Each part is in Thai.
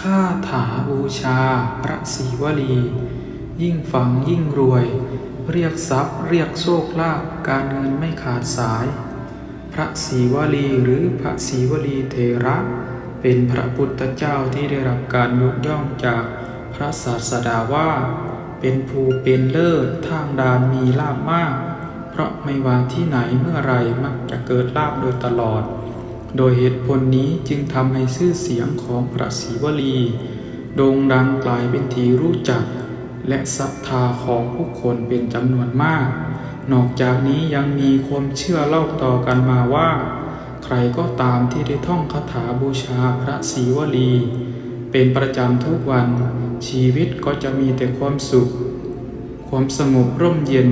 ข้าถาบูชาพระศรีวลี ยิ่งฟังยิ่งรวย เรียกทรัพย์ เรียกโชคลาภการเงินไม่ขาดสาย พระศรีวลีหรือพระศรีวลีเทระ เป็นพระพุทธเจ้าที่ได้รับการยกย่องจากพระศาสดาว่า เป็นภูเป็นเลิศทางดานมีลาบมาก เพราะไม่ว่าที่ไหนเมื่อไรมักจะเกิดลาบโดยตลอด โดยเหตุผลนี้จึงทำให้ชื่อเสียงของพระศรีวลีโด่งดังกลายเป็นที่รู้จัก และศรัทธาของผู้คนเป็นจำนวนมาก นอกจากนี้ยังมีความเชื่อเล่าต่อกันมาว่า ใครก็ตามที่ได้ท่องคาถาบูชาพระศรีวลี เป็นประจำทุกวัน ชีวิตก็จะมีแต่ความสุข ความสงบร่มเย็น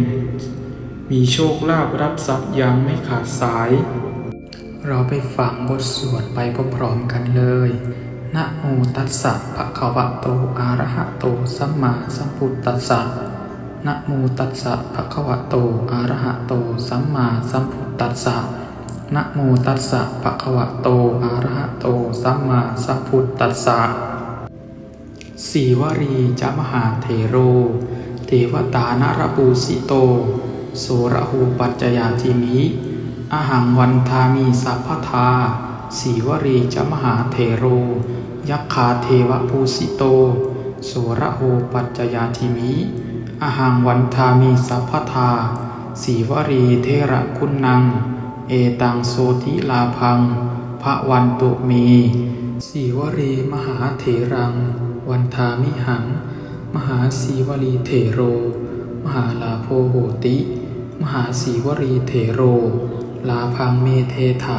มีโชคลาภรับทรัพย์อย่างไม่ขาดสาย เราไปฟังบทสวดไปพร้อมๆกันเลย นะโมตัสสะภะคะวะโต อะระหะโต สัมมาสัมพุทธัสสะ นะโมตัสสะภะคะวะโต อะระหะโต สัมมาสัมพุทธัสสะ นะโมตัสสะภะคะวะโต อะระหะโต สัมมาสัมพุทธัสสะสีวรีจะมหาเถโร เทวตานรปูสิโต โสระหูปัจจยาทิมิ อหังวันทามีสัพพทาสีวรีจมหาเถโร ยักขาเทวภูสิโตโสระหูปัจจยาทิมิอหังวันทามีสัพพทาสีวรีเทระคุณนัง เอตังโสธิลาพังพระวันตุเมสีวรีมหาเถรัง วันทามิหัง มหาสีวลีเถโร มหาลาโพโหติ มหาสีวรีเถโร ลาพังเมเทถะ